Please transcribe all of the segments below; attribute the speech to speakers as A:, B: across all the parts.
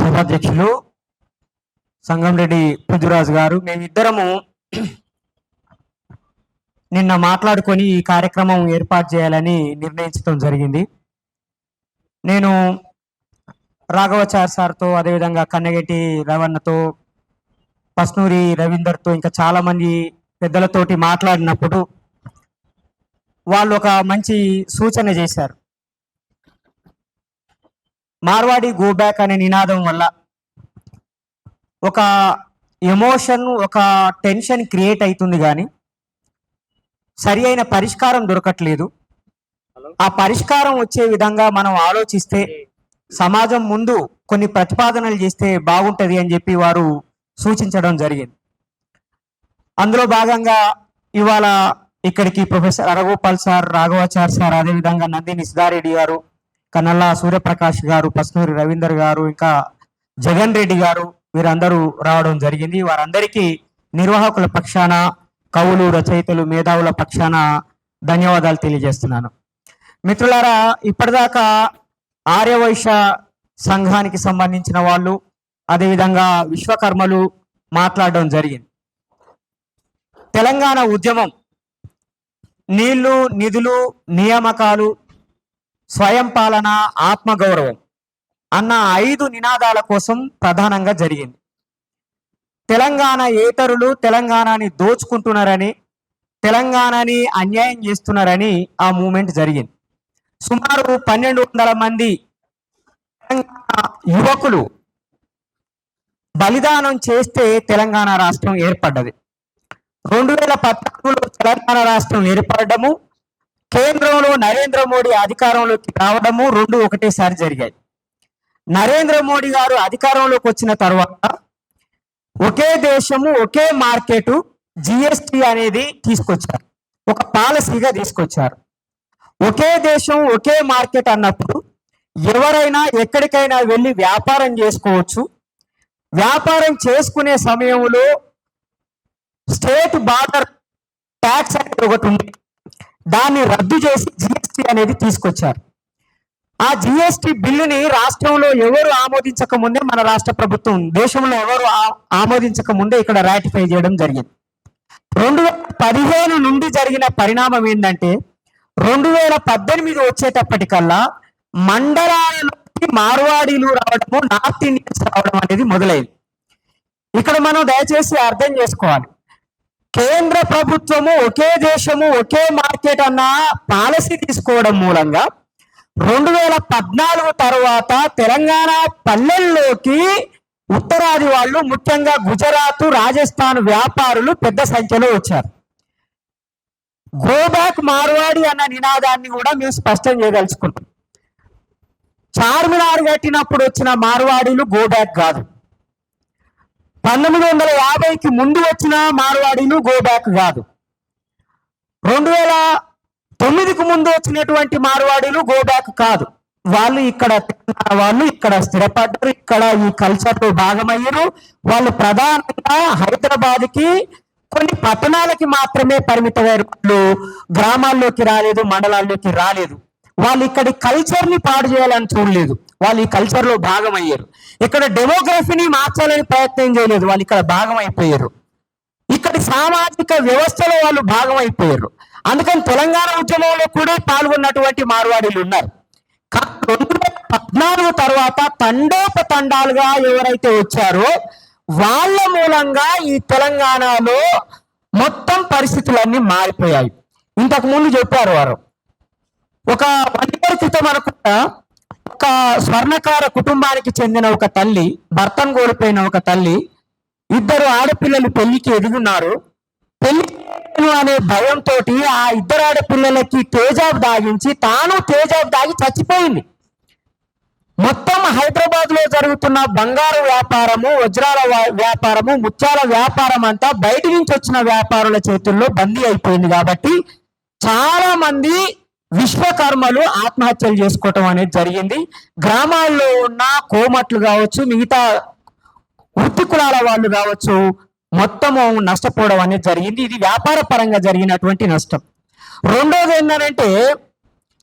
A: సభాధ్యక్షులు సంగంరెడ్డి పృథ్వరాజు గారు మేమిద్దరము నిన్న మాట్లాడుకొని ఈ కార్యక్రమం ఏర్పాటు చేయాలని నిర్ణయించడం జరిగింది. నేను రాఘవచార్ సార్తో అదేవిధంగా కన్నగెట్టి రవణతో పస్నూరి రవీందర్తో ఇంకా చాలామంది పెద్దలతోటి మాట్లాడినప్పుడు వాళ్ళు ఒక మంచి సూచన చేశారు. మార్వాడి గో బ్యాక్ అనే నినాదం వల్ల ఒక ఎమోషన్ ఒక టెన్షన్ క్రియేట్ అవుతుంది కానీ సరి అయిన పరిష్కారం దొరకట్లేదు. ఆ పరిష్కారం వచ్చే విధంగా మనం ఆలోచిస్తే సమాజం ముందు కొన్ని ప్రతిపాదనలు చేస్తే బాగుంటది అని చెప్పి వారు సూచించడం జరిగింది. అందులో భాగంగా ఇవాళ ఇక్కడికి professor Haragopal sir Raghavachar sir అదేవిధంగా నందిని సిద్ధారెడ్డి గారు కన్నల్లా సూర్యప్రకాష్ గారు పస్నూరి రవీందర్ గారు ఇంకా జగన్ రెడ్డి గారు వీరందరూ రావడం జరిగింది. వారందరికీ నిర్వాహకుల పక్షాన కవులు రచయితలు మేధావుల పక్షాన ధన్యవాదాలు తెలియజేస్తున్నాను. మిత్రులారా ఇప్పటిదాకా ఆర్యవైశ్య సంఘానికి సంబంధించిన వాళ్ళు అదేవిధంగా విశ్వకర్మలు మాట్లాడడం జరిగింది. తెలంగాణ ఉద్యమం నీళ్ళు నిధులు నియామకాలు స్వయం పాలన ఆత్మగౌరవం అన్న ఐదు నినాదాల కోసం ప్రధానంగా జరిగింది. తెలంగాణ ఏతరులు తెలంగాణని దోచుకుంటున్నారని తెలంగాణని అన్యాయం చేస్తున్నారని ఆ మూమెంట్ జరిగింది. సుమారు పన్నెండు వందల మంది తెలంగాణ యువకులు బలిదానం చేస్తే తెలంగాణ రాష్ట్రం ఏర్పడ్డది. రెండు వేల పద్నాలుగులో తెలంగాణ రాష్ట్రం ఏర్పడము కేంద్రంలో నరేంద్ర మోడీ అధికారంలోకి రావడము రెండు ఒకటేసారి జరిగాయి. నరేంద్ర మోడీ గారు అధికారంలోకి వచ్చిన తర్వాత ఒకే దేశము ఒకే మార్కెట్ జిఎస్టి అనేది తీసుకొచ్చారు. ఒక పాలసీగా తీసుకొచ్చారు. ఒకే దేశం ఒకే మార్కెట్ అన్నప్పుడు ఎవరైనా ఎక్కడికైనా వెళ్ళి వ్యాపారం చేసుకోవచ్చు. వ్యాపారం చేసుకునే సమయంలో స్టేట్ బార్డర్ ట్యాక్స్ అనేది ఒకటి ఉంది దాన్ని రద్దు చేసి జిఎస్టి అనేది తీసుకొచ్చారు. ఆ జిఎస్టి బిల్లుని రాష్ట్రంలో ఎవరు ఆమోదించక ముందే మన రాష్ట్ర ప్రభుత్వం దేశంలో ఎవరు ఆ- ఆమోదించక ముందే ఇక్కడ రాటిఫై చేయడం జరిగింది. రెండు వేల పదిహేను నుండి జరిగిన పరిణామం ఏంటంటే రెండు వేల పద్దెనిమిది వచ్చేటప్పటికల్లా మండలాలలోకి మార్వాడీలు రావడము నార్త్ ఇండియన్స్ రావడం అనేది మొదలైంది. ఇక్కడ మనం దయచేసి అర్థం చేసుకోవాలి. కేంద్ర ప్రభుత్వము ఒకే దేశము ఒకే మార్కెట్ అన్న పాలసీ తీసుకోవడం మూలంగా రెండు వేల పద్నాలుగు తర్వాత తెలంగాణ పల్లెల్లోకి ఉత్తరాది వాళ్ళు ముఖ్యంగా గుజరాత్ రాజస్థాన్ వ్యాపారులు పెద్ద సంఖ్యలో వచ్చారు. గోబ్యాక్ మార్వాడి అన్న నినాదాన్ని కూడా మేము స్పష్టం చేయదలుచుకుంటాం చార్మినార్ కట్టినప్పుడు వచ్చిన మార్వాడీలు గోబ్యాక్ కాదు. పంతొమ్మిది వందల యాభైకి ముందు వచ్చిన మార్వాడీలు గోబ్యాక్ కాదు. రెండు వేల తొమ్మిదికి ముందు వచ్చినటువంటి మార్వాడీలు గోబ్యాక్ కాదు. వాళ్ళు ఇక్కడ తెలంగాణ వాళ్ళు ఇక్కడ స్థిరపడ్డారు ఇక్కడ ఈ కల్చర్లో భాగమయ్యారు. వాళ్ళు ప్రధానంగా హైదరాబాద్కి కొన్ని పట్టణాలకి మాత్రమే పరిమితమయ్యారు. వాళ్ళు గ్రామాల్లోకి రాలేదు మండలాల్లోకి రాలేదు. వాళ్ళు ఇక్కడి కల్చర్ని పాడు చేయాలని చూడలేదు. వాళ్ళు ఈ కల్చర్లో భాగం అయ్యారు ఇక్కడ డెమోగ్రఫీని మార్చాలని ప్రయత్నం చేయలేదు. వాళ్ళు ఇక్కడ భాగం అయిపోయారు ఇక్కడి సామాజిక వ్యవస్థలో వాళ్ళు భాగం అయిపోయారు అందుకని తెలంగాణ ఉద్యమంలో కూడా పాల్గొన్నటువంటి మార్వాడీలు ఉన్నారు. రెండు వేల పద్నాలుగు తర్వాత తండోపతండాలుగా ఎవరైతే వచ్చారో వాళ్ళ మూలంగా ఈ తెలంగాణలో మొత్తం పరిస్థితులన్నీ మారిపోయాయి. ఇంతకు ముందు చెప్పారు వారు. ఒక వన్ ఇయర్ క్రితం అనుకుంటా స్వర్ణకార కుటుంబానికి చెందిన ఒక తల్లి భర్తను కోల్పోయిన ఒక తల్లి ఇద్దరు ఆడపిల్లలు పెళ్ళికి ఎదుగున్నారు. పెళ్ళి అనే భయంతో ఆ ఇద్దరు ఆడపిల్లలకి తేజాబ్ దాగించి తాను తేజాబ్ దాగి చచ్చిపోయింది. మొత్తం హైదరాబాద్లో జరుగుతున్న బంగారు వ్యాపారము వజ్రాల వ్యాపారము ముత్యాల వ్యాపారం అంతా బయట నుంచి వచ్చిన వ్యాపారుల చేతుల్లో బందీ అయిపోయింది కాబట్టి చాలా మంది విశ్వకర్మలు ఆత్మహత్యలు చేసుకోవటం అనేది జరిగింది. గ్రామాల్లో ఉన్న కోమట్లు కావచ్చు మిగతా వృత్తి కులాల వాళ్ళు కావచ్చు మొత్తము నష్టపోవడం అనేది జరిగింది. ఇది వ్యాపార పరంగా జరిగినటువంటి నష్టం. రెండోది ఏంటంటే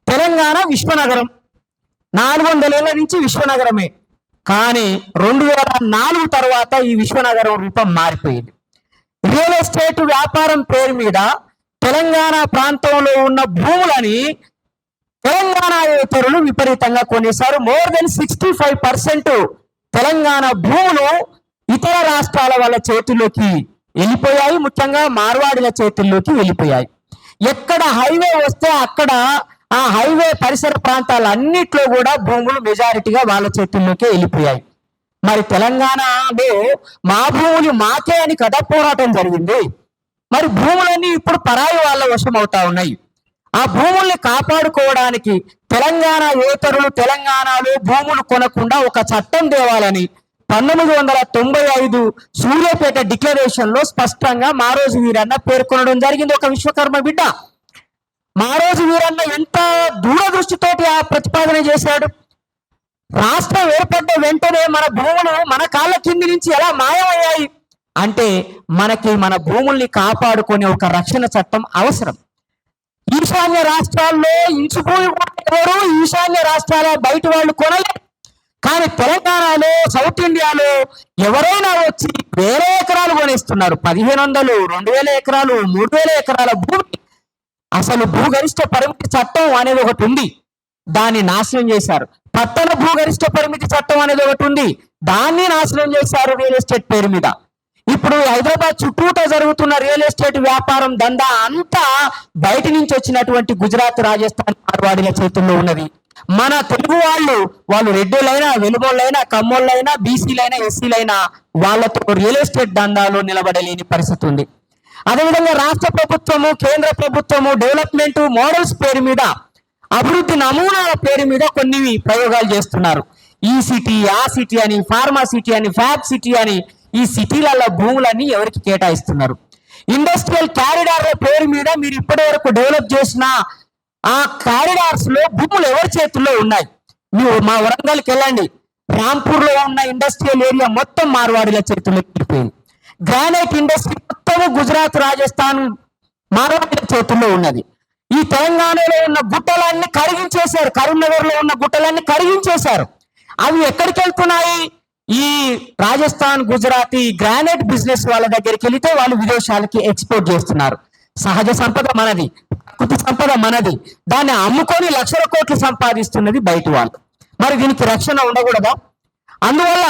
A: తెలంగాణ విశ్వనగరం. నాలుగు వందల నుంచి విశ్వనగరమే. కానీ రెండు వేల నాలుగు తర్వాత ఈ విశ్వనగరం రూపం మారిపోయింది. రియల్ ఎస్టేట్ వ్యాపారం పేరు మీద తెలంగాణ ప్రాంతంలో ఉన్న భూములని తెలంగాణ యువతరులు విపరీతంగా కొనేశారు. More than sixty five percent Telangana భూములు ఇతర రాష్ట్రాల వాళ్ళ చేతుల్లోకి వెళ్ళిపోయాయి. ముఖ్యంగా మార్వాడిల చేతుల్లోకి వెళ్ళిపోయాయి. ఎక్కడ హైవే వస్తే అక్కడ ఆ హైవే పరిసర ప్రాంతాలన్నిట్లో కూడా భూములు మెజారిటీగా వాళ్ళ చేతుల్లోకి వెళ్ళిపోయాయి. మరి తెలంగాణలో మా భూములు మాకే అని కదా పోరాటం జరిగింది. మరి భూములన్నీ ఇప్పుడు పరాయి వాళ్ళ వశం అవుతా ఉన్నాయి. ఆ భూముల్ని కాపాడుకోవడానికి తెలంగాణ యువతరులు తెలంగాణలో భూములు కొనకుండా ఒక చట్టం తేవాలని పంతొమ్మిది వందల తొంభై ఐదు సూర్యాపేట డిక్లరేషన్లో స్పష్టంగా మారోజు వీరన్న పేర్కొనడం జరిగింది ఒక విశ్వకర్మ బిడ్డ. మారోజు వీరన్న ఎంత దూరదృష్టితోటి ఆ ప్రతిపాదన చేశాడు? రాష్ట్రం ఏర్పడ్డ వెంటనే మన భూములు మన కాళ్ళ కింది నుంచి ఎలా మాయమయ్యాయి? అంటే మనకి మన భూముల్ని కాపాడుకునే ఒక రక్షణ చట్టం అవసరం. ఈశాన్య రాష్ట్రాల్లో ఇంచుకోని ఎవరు ఈశాన్య రాష్ట్రాల బయట వాళ్ళు కొనలేరు. కానీ తెలంగాణలో సౌత్ ఇండియాలో ఎవరైనా వచ్చి వేరే ఎకరాలు కొనేస్తున్నారు. పదిహేను వందలు రెండు వేల ఎకరాలు మూడు వేల ఎకరాల భూమి. అసలు భూగరిష్ట పరిమితి చట్టం అనేది ఒకటి ఉంది. దాన్ని నాశనం చేశారు. పట్టణ భూగరిష్ట పరిమితి చట్టం అనేది ఒకటి ఉంది. దాన్ని నాశనం చేశారు రియల్ ఎస్టేట్ పేరు మీద. ఇప్పుడు హైదరాబాద్ చుట్టూట జరుగుతున్న రియల్ ఎస్టేట్ వ్యాపారం దందా అంతా బయట నుంచి వచ్చినటువంటి గుజరాత్ రాజస్థాన్ మార్వాడిల చేతుల్లో ఉన్నది. మన తెలుగు వాళ్ళు వాళ్ళు రెడ్డిలైనా వెలుగోళ్ళైనా కమ్మోళ్ళైనా బీసీలైనా ఎస్సీలైనా వాళ్ళతో రియల్ ఎస్టేట్ దందాలో నిలబడలేని పరిస్థితి ఉంది. అదేవిధంగా రాష్ట్ర ప్రభుత్వము కేంద్ర ప్రభుత్వము డెవలప్మెంట్ మోడల్స్ పేరు మీద అభివృద్ధి నమూనాల పేరు మీద కొన్ని ప్రయోగాలు చేస్తున్నారు. ఈ సిటీ ఆ సిటీ అని ఫార్మా సిటీ అని ఫ్యాబ్ సిటీ అని ఈ సిటీలలో భూములన్నీ ఎవరికి కేటాయిస్తున్నారు? ఇండస్ట్రియల్ క్యారిడార్ల పేరు మీద మీరు ఇప్పటి వరకు డెవలప్ చేసిన ఆ కారిడార్స్లో భూములు ఎవరి చేతుల్లో ఉన్నాయి? మీరు మా వరంగల్కి వెళ్ళండి. రాంపూర్లో ఉన్న ఇండస్ట్రియల్ ఏరియా మొత్తం మార్వాడిల చేతుల్లో వెళ్ళిపోయింది గ్రానైట్ ఇండస్ట్రీ మొత్తము గుజరాత్ రాజస్థాన్ మార్వాడిల చేతుల్లో ఉన్నది. ఈ తెలంగాణలో ఉన్న గుట్టలన్నీ కరిగించేశారు. కరీంనగర్లో ఉన్న గుట్టలన్నీ కరిగించేశారు. అవి ఎక్కడికి వెళ్తున్నాయి? ఈ రాజస్థాన్ గుజరాత్ ఈ గ్రానైట్ బిజినెస్ వాళ్ళ దగ్గరికి వెళితే వాళ్ళు విదేశాలకి ఎక్స్పోర్ట్ చేస్తున్నారు. సహజ సంపద మనది ప్రకృతి సంపద మనది. దాన్ని అమ్ముకొని లక్షల కోట్లు సంపాదిస్తున్నది బయట వాళ్ళు. మరి దీనికి రక్షణ ఉండకూడదా? అందువల్ల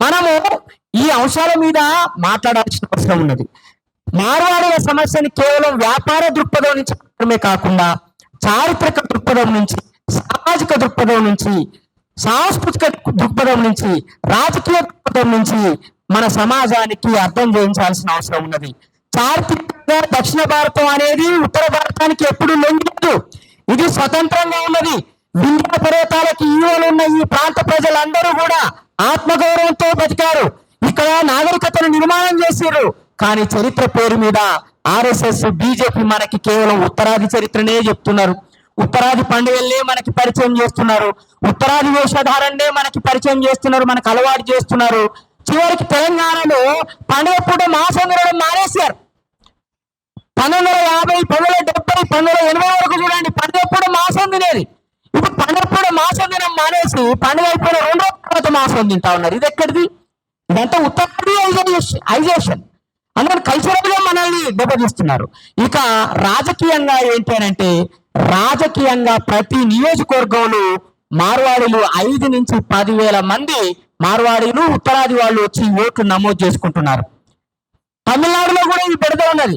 A: మనము ఈ అంశాల మీద మాట్లాడాల్సిన అవసరం ఉన్నది. మార్వాడుల సమస్యని కేవలం వ్యాపార దృక్పథం నుంచి మాత్రమే కాకుండా చారిత్రక దృక్పథం నుంచి సామాజిక దృక్పథం నుంచి సాంస్కృతిక దృక్పథం నుంచి రాజకీయ దృక్పథం నుంచి మన సమాజానికి అర్థం చేయించాల్సిన అవసరం ఉన్నది. చారిత్రకంగా దక్షిణ భారతం అనేది ఉత్తర భారతానికి ఎప్పుడు లొంగలేదు ఇది స్వతంత్రంగా ఉన్నది. వింధ్య పర్వతాలకి ఈవలు ఉన్న ఈ ప్రాంత ప్రజలందరూ కూడా ఆత్మగౌరవంతో బతికారు. ఇక్కడ నాగరికతను నిర్మాణం చేశారు కానీ చరిత్ర పేరు మీద ఆర్ఎస్ఎస్ బీజేపీ మనకి కేవలం ఉత్తరాది చరిత్రనే చెప్తున్నారు. ఉత్తరాది పండుగల్నే మనకి పరిచయం చేస్తున్నారు. ఉత్తరాది వేషధారణనే మనకి పరిచయం చేస్తున్నారు మనకు అలవాటు చేస్తున్నారు. చివరికి తెలంగాణలో పండుగ పూట మాసం తినడం మానేశారు. పంతొమ్మిది వందల యాభై పంతొమ్మిది వందల డెబ్బై పంతొమ్మిది వందల ఎనభై వరకు చూడండి పండుగ పూట మాసం తినేది. ఇప్పుడు పండుగ పూట మాసం తినడం మానేసి పండుగ అయిపోయిన రెండో తర్వాత మాసం తింటా ఉన్నారు. ఇది ఎక్కడిది? ఇదంతా ఉత్తరాది ఐజేషన్. అందుకని కల్చరల్గా మనల్ని దెబ్బతీస్తున్నారు. ఇక రాజకీయంగా ఏంటి అని అంటే రాజకీయంగా ప్రతి నియోజకవర్గంలో మార్వాడీలు ఐదు నుంచి పదివేల మంది మార్వాడీలు ఉత్తరాది వాళ్ళు వచ్చి ఓట్లు నమోదు చేసుకుంటున్నారు. తమిళనాడులో కూడా ఇది పెడతా ఉన్నది.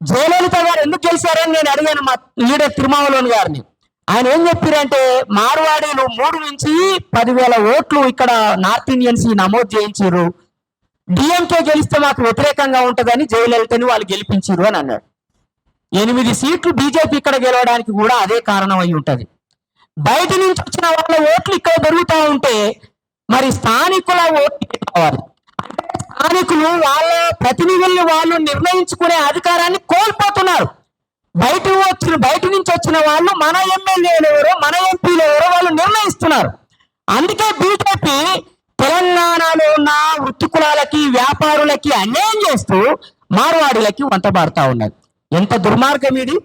A: జయలలిత గారు ఎందుకు గెలిచారని నేను అడిగాను మా లీడర్ తిరుమావలోని గారిని. ఆయన ఏం చెప్పారంటే మార్వాడీలు మూడు నుంచి పదివేల ఓట్లు ఇక్కడ నార్త్ ఇండియన్స్ నమోదు చేయించారు. డిఎంకే గెలిస్తే మాకు వ్యతిరేకంగా ఉంటుందని జయలలితని వాళ్ళు గెలిపించారు అని అన్నాడు ఎనిమిది సీట్లు బీజేపీ ఇక్కడ గెలవడానికి కూడా అదే కారణం అయి ఉంటుంది. బయట నుంచి వచ్చిన వాళ్ళ ఓట్లు ఇక్కడ పెరుగుతూ ఉంటే మరి స్థానికుల ఓట్లు కావాలి? అంటే స్థానికులు వాళ్ళ ప్రతినిధుల్ని వాళ్ళు నిర్ణయించుకునే అధికారాన్ని కోల్పోతున్నారు. బయట వచ్చిన బయట నుంచి వచ్చిన వాళ్ళు మన ఎమ్మెల్యేలు ఎవరో మన ఎంపీలు ఎవరో వాళ్ళు నిర్ణయిస్తున్నారు. అందుకే బీజేపీ తెలంగాణలో ఉన్న వృత్తి కులాలకి వ్యాపారులకి అన్యాయం చేస్తూ మార్వాడులకి వంతబాడుతా ఉన్నది. ఎంత దుర్మార్గం ఇది?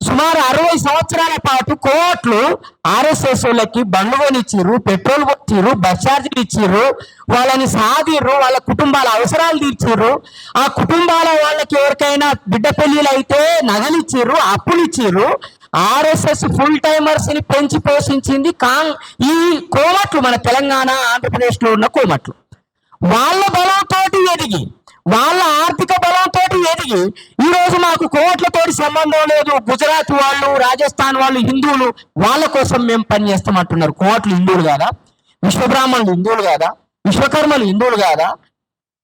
A: సుమారు అరవై సంవత్సరాల పాటు కోట్లు ఆర్ఎస్ఎస్ వాళ్ళకి బండ్లు ఇచ్చిర్రు పెట్రోల్ ఇచ్చిర్రు బస్ ఛార్జీలు ఇచ్చిర్రు వాళ్ళని సాగిర్రు వాళ్ళ కుటుంబాల అవసరాలు తీర్చిర్రు. ఆ కుటుంబాల వాళ్ళకి ఎవరికైనా బిడ్డ పెళ్ళిలు అయితే నగలు ఇచ్చిర్రు అప్పులు ఇచ్చిర్రు ఆర్ఎస్ఎస్ ఫుల్ టైమర్స్ని పెంచి పోషించింది కాంగ్ ఈ కోమట్లు మన తెలంగాణ ఆంధ్రప్రదేశ్లో ఉన్న కోమట్లు. వాళ్ళ బలంతో ఎదిగి వాళ్ళ ఆర్థిక బలంతో ఎదిగి ఈ రోజు మాకు కోట్లతోటి సంబంధం లేదు. గుజరాత్ వాళ్ళు రాజస్థాన్ వాళ్ళు హిందువులు వాళ్ళ కోసం మేము పనిచేస్తామంటున్నారు కోట్లు హిందువులు కాదా? విశ్వబ్రాహ్మణులు హిందువులు కాదా? విశ్వకర్మలు హిందువులు కాదా?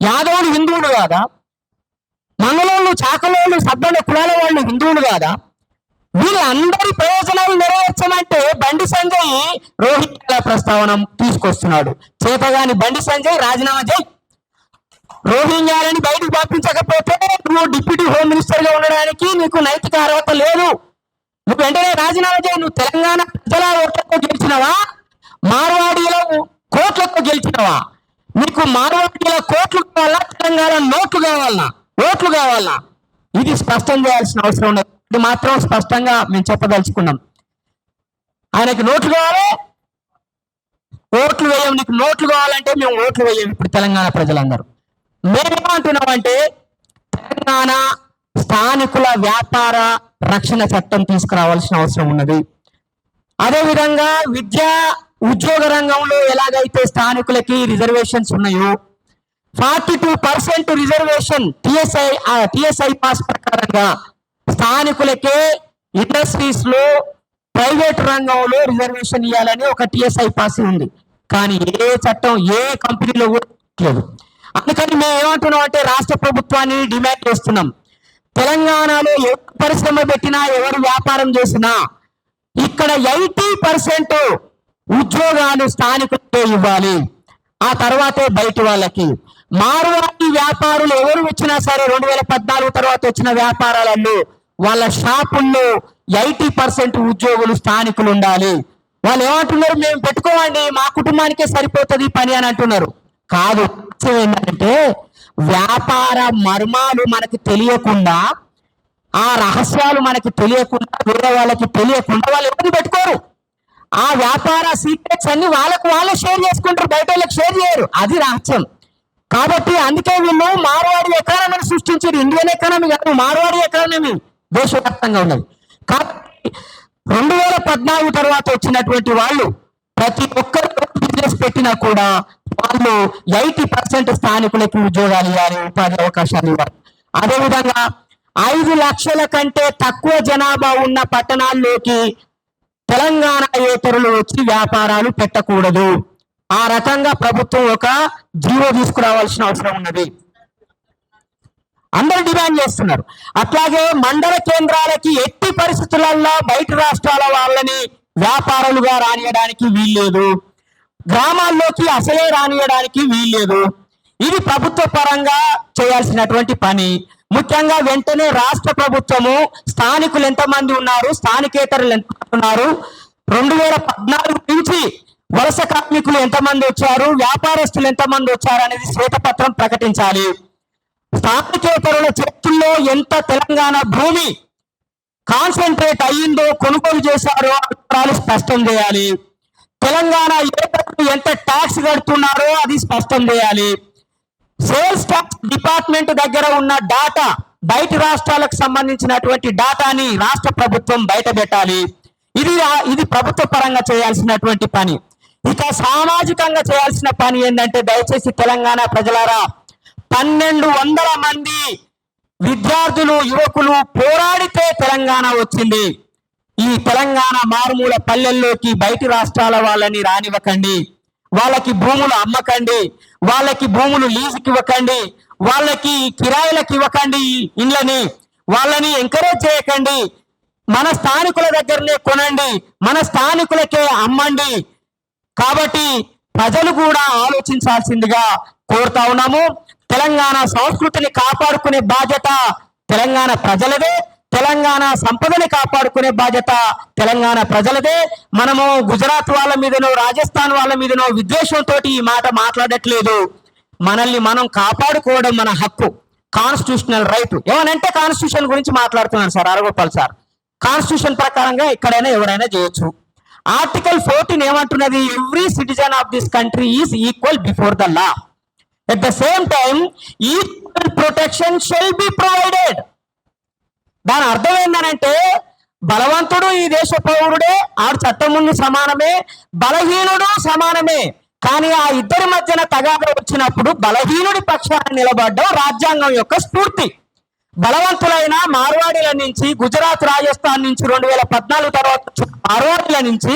A: యాదవులు హిందువులు కాదా? మంగళోళ్ళు చాకలోళ్ళు సబ్బల కులాల వాళ్ళు హిందువులు కాదా? వీళ్ళందరి ప్రయోజనాలు నెరవేర్చమంటే బండి సంజయ్ రోహిత్ ప్రస్తావన తీసుకొస్తున్నాడు. చేతగాని బండి సంజయ్ రాజీనామా చేయి. రోహింగ్యాలని బయటకు పంపించకపోతే నువ్వు డిప్యూటీ హోమ్ మినిస్టర్గా ఉండడానికి నీకు నైతిక అర్హత లేదు. నువ్వు వెంటనే రాజీనామా చేయి. నువ్వు తెలంగాణ ప్రజల ఓట్లతో గెలిచినవా? మార్వాడీల కోట్లతో గెలిచినవా? నీకు మార్వాడీల కోట్లు కావాలా? తెలంగాణ నోట్లు కావాలా? ఓట్లు కావాలా? ఇది స్పష్టం చేయాల్సిన అవసరం ఉన్నది. ఇది మాత్రం స్పష్టంగా మేము చెప్పదలుచుకున్నాం. ఆయనకి నోట్లు కావాలి. ఓట్లు వేయం. నీకు నోట్లు కావాలంటే మేము ఓట్లు వేయం. ఇప్పుడు తెలంగాణ ప్రజలందరూ. మేమేమంటున్నామంటే తెలంగాణ స్థానికుల వ్యాపార రక్షణ చట్టం తీసుకురావాల్సిన అవసరం ఉన్నది. అదేవిధంగా విద్యా ఉద్యోగ రంగంలో ఎలాగైతే స్థానికులకి రిజర్వేషన్స్ ఉన్నాయో forty two percent reservation TSI TSI pass ప్రకారంగా స్థానికులకే ఇండస్ట్రీస్లో ప్రైవేట్ రంగంలో రిజర్వేషన్ ఇవ్వాలని ఒక టిఎస్ఐ పాస్ ఉంది. కానీ ఏ చట్టం ఏ కంపెనీలో కూడా లేదు. అందుకని మేము ఏమంటున్నాం అంటే రాష్ట్ర ప్రభుత్వాన్ని డిమాండ్ చేస్తున్నాం. తెలంగాణలో ఏ పరిశ్రమ పెట్టినా ఎవరు వ్యాపారం చేసినా ఇక్కడ ఎయిటీ పర్సెంట్ ఉద్యోగాలు స్థానికులకే ఇవ్వాలి. ఆ తర్వాతే బయట వాళ్ళకి. మారువాటి వ్యాపారులు ఎవరు వచ్చినా సరే రెండు వేల పద్నాలుగు తర్వాత వచ్చిన వ్యాపారాలలో వాళ్ళ షాపుల్లో ఎయిటీ పర్సెంట్ ఉద్యోగులు స్థానికులు ఉండాలి. వాళ్ళు ఏమంటున్నారు? మేము పెట్టుకోమండి మా కుటుంబానికే సరిపోతుంది పని అని అంటున్నారు. కాదు. ఏంటంటే వ్యాపార మర్మాలు మనకి తెలియకుండా ఆ రహస్యాలు మనకి తెలియకుండా వేరే వాళ్ళకి తెలియకుండా వాళ్ళు ఎవరిని పెట్టుకోరు. ఆ వ్యాపార సీక్రెట్స్ అన్ని వాళ్ళకు వాళ్ళే షేర్ చేసుకుంటారు బయట వాళ్ళకి షేర్ చేయరు. అది రహస్యం. కాబట్టి అందుకే వీళ్ళు మార్వాడి ఎకానమీని సృష్టించారు. ఇండియన్ ఎకానమీ కాదు మార్వాడి ఎకానమీ దేశవ్యాప్తంగా ఉన్నది. కాబట్టి రెండు వేల పద్నాలుగు తర్వాత వచ్చినటువంటి వాళ్ళు ప్రతి ఒక్కరు బిజినెస్ పెట్టినా కూడా వాళ్ళు ఎయిటీ పర్సెంట్ స్థానికులకు ఉద్యోగాలు ఇవ్వాలి ఉపాధి అవకాశాలు ఇవ్వాలి. అదేవిధంగా ఐదు లక్షల కంటే తక్కువ జనాభా ఉన్న పట్టణాల్లోకి తెలంగాణ యేతరులు వచ్చి వ్యాపారాలు పెట్టకూడదు. ఆ రకంగా ప్రభుత్వం ఒక జీవో తీసుకురావాల్సిన అవసరం ఉన్నది. అందరు డిమాండ్ చేస్తున్నారు. అట్లాగే మండల కేంద్రాలకి ఎట్టి పరిస్థితులలో బయట రాష్ట్రాల వాళ్ళని వ్యాపారులుగా రానియడానికి వీల్లేదు. గ్రామాల్లోకి అసలే రానియడానికి వీల్లేదు. ఇది ప్రభుత్వ పరంగా చేయాల్సినటువంటి పని. ముఖ్యంగా వెంటనే రాష్ట్ర ప్రభుత్వము స్థానికులు ఎంతమంది ఉన్నారు స్థానికేతరులు ఎంతమంది ఉన్నారు? రెండు వేల పద్నాలుగు నుంచి వలస కార్మికులు ఎంతమంది వచ్చారు వ్యాపారస్తులు ఎంతమంది వచ్చారు అనేది శ్వేతపత్రం ప్రకటించాలి. స్థానికేతరుల చేతుల్లో ఎంత తెలంగాణ భూమి కాన్సన్ట్రేట్ అయ్యిందో కొనుగోలు చేశారో వివరాలు స్పష్టం చేయాలి. తెలంగాణ యువతకు ఎంత ట్యాక్స్ కడుతున్నారో అది స్పష్టం చేయాలి. సేల్స్ ట్యాక్స్ డిపార్ట్మెంట్ దగ్గర ఉన్న డాటా బయట రాష్ట్రాలకు సంబంధించినటువంటి డాటాని రాష్ట్ర ప్రభుత్వం బయట పెట్టాలి. ఇది ఇది ప్రభుత్వ పరంగా చేయాల్సినటువంటి పని. ఇక సామాజికంగా చేయాల్సిన పని ఏంటంటే దయచేసి తెలంగాణ ప్రజలారా పన్నెండు వందల మంది విద్యార్థులు యువకులు పోరాడితే తెలంగాణ వచ్చింది. ఈ తెలంగాణ మారుమూల పల్లెల్లోకి బయటి రాష్ట్రాల వాళ్ళని రానివ్వకండి. వాళ్ళకి భూములు అమ్మకండి. వాళ్ళకి భూములు లీజుకి ఇవ్వకండి వాళ్ళకి కిరాయిలకు ఇవ్వకండి ఇండ్లని. వాళ్ళని ఎంకరేజ్ చేయకండి. మన స్థానికుల దగ్గరనే కొనండి. మన స్థానికులకే అమ్మండి. కాబట్టి ప్రజలు కూడా ఆలోచించాల్సిందిగా కోరుతా ఉన్నాము. తెలంగాణ సంస్కృతిని కాపాడుకునే బాధ్యత తెలంగాణ ప్రజలదే. తెలంగాణ సంపదని కాపాడుకునే బాధ్యత తెలంగాణ ప్రజలదే. మనము గుజరాత్ వాళ్ళ మీదనో రాజస్థాన్ వాళ్ళ మీదనో విద్వేషంతో ఈ మాట మాట్లాడట్లేదు. మనల్ని మనం కాపాడుకోవడం మన హక్కు. Constitutional right. ఏమనంటే కాన్స్టిట్యూషన్ గురించి మాట్లాడుతున్నాను సార్ అరగోపాల్ సార్. కాన్స్టిట్యూషన్ ప్రకారంగా ఎక్కడైనా ఎవరైనా చేయొచ్చు. Article fourteen ఏమంటున్నది? Every citizen of this country is equal before the law at the same time equal protection shall be provided దాని అర్థం ఏంటంటే బలవంతుడు ఈ దేశ పౌరుడే ఆడు చట్టం ముందు సమానమే బలహీనుడు సమానమే. కానీ ఆ ఇద్దరి మధ్యన తగాద వచ్చినప్పుడు బలహీనుడి పక్షాన్ని నిలబడడం రాజ్యాంగం యొక్క స్ఫూర్తి. బలవంతులైన మార్వాడీల నుంచి గుజరాత్ రాజస్థాన్ నుంచి రెండు వేల పద్నాలుగు తర్వాత మార్వాడీల నుంచి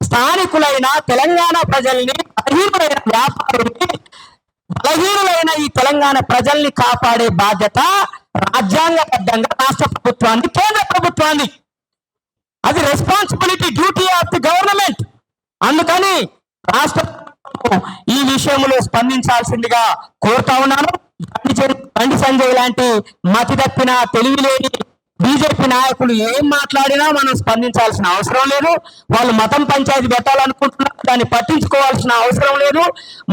A: స్థానికులైన తెలంగాణ ప్రజల్ని బలహీనులైన వ్యాపారుల్ని బలహీనులైన ఈ తెలంగాణ ప్రజల్ని కాపాడే బాధ్యత రాజ్యాంగబద్ధంగా రాష్ట్ర ప్రభుత్వాన్ని కేంద్ర ప్రభుత్వాన్ని అది responsibility duty of the government అందుకని రాష్ట్ర ఈ విషయంలో స్పందించాల్సిందిగా కోరుతా ఉన్నాను. బండి బండి సంజయ్ లాంటి మతి తప్పిన తెలివిలేని బీజేపీ నాయకులు ఏం మాట్లాడినా మనం స్పందించాల్సిన అవసరం లేదు. వాళ్ళు మతం పంచాయతీ పెట్టాలనుకుంటున్నారు దాన్ని పట్టించుకోవాల్సిన అవసరం లేదు.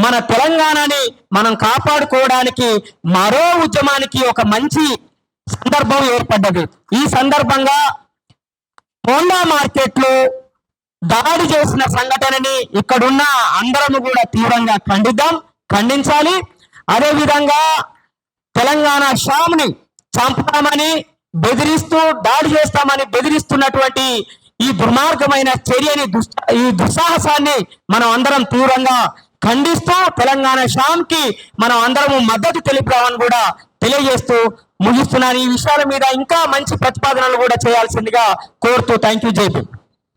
A: మన తెలంగాణని మనం కాపాడుకోవడానికి మరో ఉద్యమానికి ఒక మంచి సందర్భం ఏర్పడ్డది. ఈ సందర్భంగా హోండా మార్కెట్లో దాడి చేసిన సంఘటనని ఇక్కడున్న అందరము కూడా తీవ్రంగా ఖండిద్దాం ఖండించాలి. అదేవిధంగా తెలంగాణ షామ్ని చంపుతామని బెదిరిస్తూ దాడి చేస్తామని బెదిరిస్తున్నటువంటి ఈ దుర్మార్గమైన చర్యని దుస్- ఈ దుస్సాహసాన్ని మనం అందరం తీవ్రంగా ఖండిస్తూ తెలంగాణ షామ్కి మనం అందరము మద్దతు తెలిపామని కూడా తెలియజేస్తూ ముగిస్తున్నాను. ఈ విషయాల మీద ఇంకా మంచి ప్రతిపాదనలు కూడా చేయాల్సిందిగా కోరుతూ థ్యాంక్ యూ జైపీ